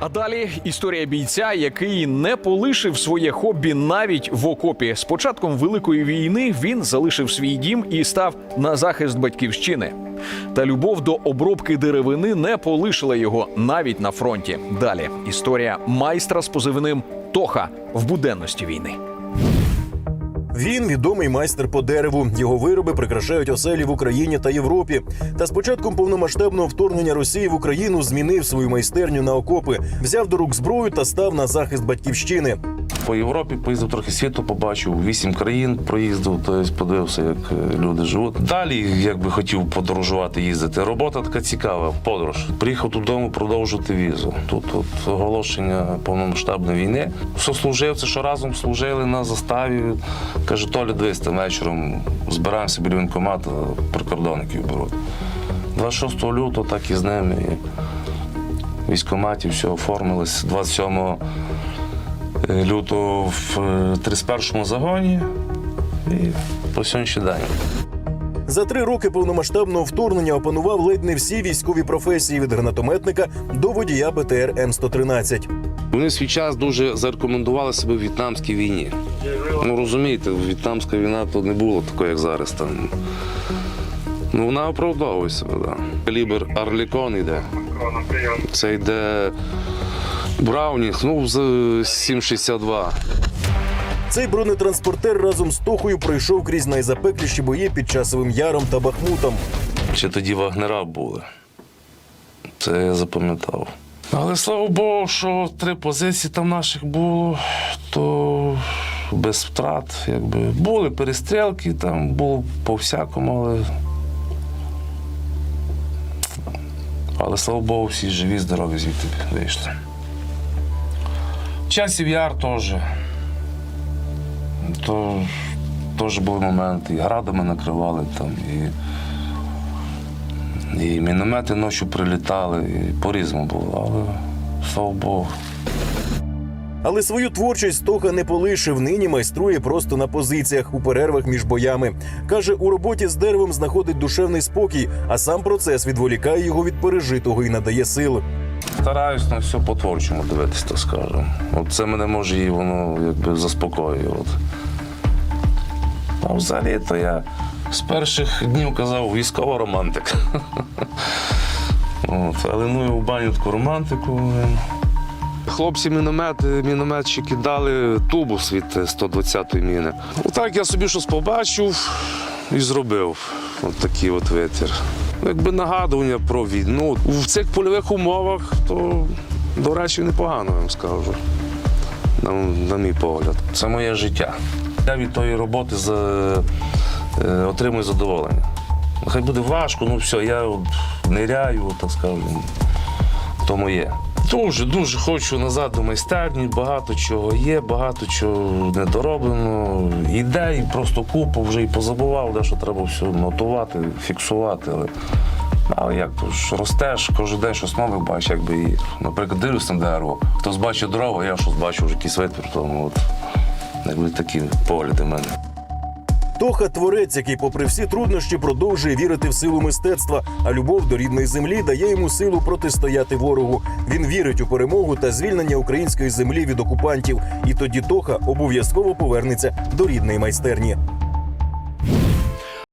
А далі історія бійця, який не полишив своє хобі навіть в окопі. З початком великої війни він залишив свій дім і став на захист батьківщини. Та любов до обробки деревини не полишила його навіть на фронті. Далі історія майстра з позивним Тоха в буденності війни. Він відомий майстер по дереву. Його вироби прикрашають оселі в Україні та Європі. Та з початком повномасштабного вторгнення Росії в Україну змінив свою майстерню на окопи, взяв до рук зброю та став на захист батьківщини. По Європі поїздив трохи світу, побачив вісім країн проїздив, тобто подивився, як е, люди живуть. Далі, якби хотів подорожувати, їздити. Робота така цікава, подорож. Приїхав додому продовжувати візу. Тут от оголошення повномасштабної війни. Сослуживці, що разом служили на заставі. Каже, Толя, дивись, там вечором збираємося біля воєнкомату, прикордонників беруть. 26 лютого так і з ними. І все оформилось. 27 лютого в е, 31-му загоні і по сьогоднішній день. За три роки повномасштабного вторгнення опанував ледь не всі військові професії від гранатометника до водія БТР М113. Вони в свій час дуже зарекомендували себе в в'єтнамській війні. Ну розумієте, в'єтнамська війна то не було такої, як зараз. Там. Ну, вона оправдовує себе. Да. Калібр Арлікон йде. Це йде Браунінг, ну, з 7,62. Цей бронетранспортер разом з Тохою пройшов крізь найзапекліші бої під часовим яром та Бахмутом. Ще тоді вагнера були. Це я запам'ятав. Але слава Богу, що три позиції там наших було, то без втрат. Якби. Були перестрілки, там було по-всякому, але. Але слава Богу, всі живі, здорові звідти вийшли. Часів яр теж. То теж були моменти. І градами накривали там, і. І міномети ночі прилітали, і по-різному було, але слава Богу. Але свою творчість Тоха не полишив. Нині майструє просто на позиціях у перервах між боями. Каже, у роботі з деревом знаходить душевний спокій, а сам процес відволікає його від пережитого і надає сил. Стараюсь на все по-творчому дивитись, так скажемо. От це мене може і воно якби заспокоює. От. А взагалі то я з перших днів казав військова романтика. От, але ну і в баню таку романтику. Хлопці міномети, мінометчики дали тубус від 120-ї міни. Отак я собі щось побачив і зробив. От такий от витір. Якби нагадування про війну. В цих польових умовах, то, до речі, непогано, я вам скажу. На, на мій погляд. Це моє життя. Я від тої роботи за, е, отримую задоволення. Хай буде важко, ну все, я от ниряю, так скажемо, то моє. Дуже, дуже хочу назад до майстерні, багато чого є, багато чого не дороблено. Ідей просто купу вже і позабував, де що треба все нотувати, фіксувати. Але, але як то ж ростеш, кожен день щось нове бачиш, якби і, наприклад, дивлюсь на дерево, хтось бачить дрова, я щось бачу вже якийсь витвір, тому от якби такі погляди в мене. Тоха творець, який, попри всі труднощі, продовжує вірити в силу мистецтва, а любов до рідної землі дає йому силу протистояти ворогу. Він вірить у перемогу та звільнення української землі від окупантів. І тоді Тоха обов'язково повернеться до рідної майстерні.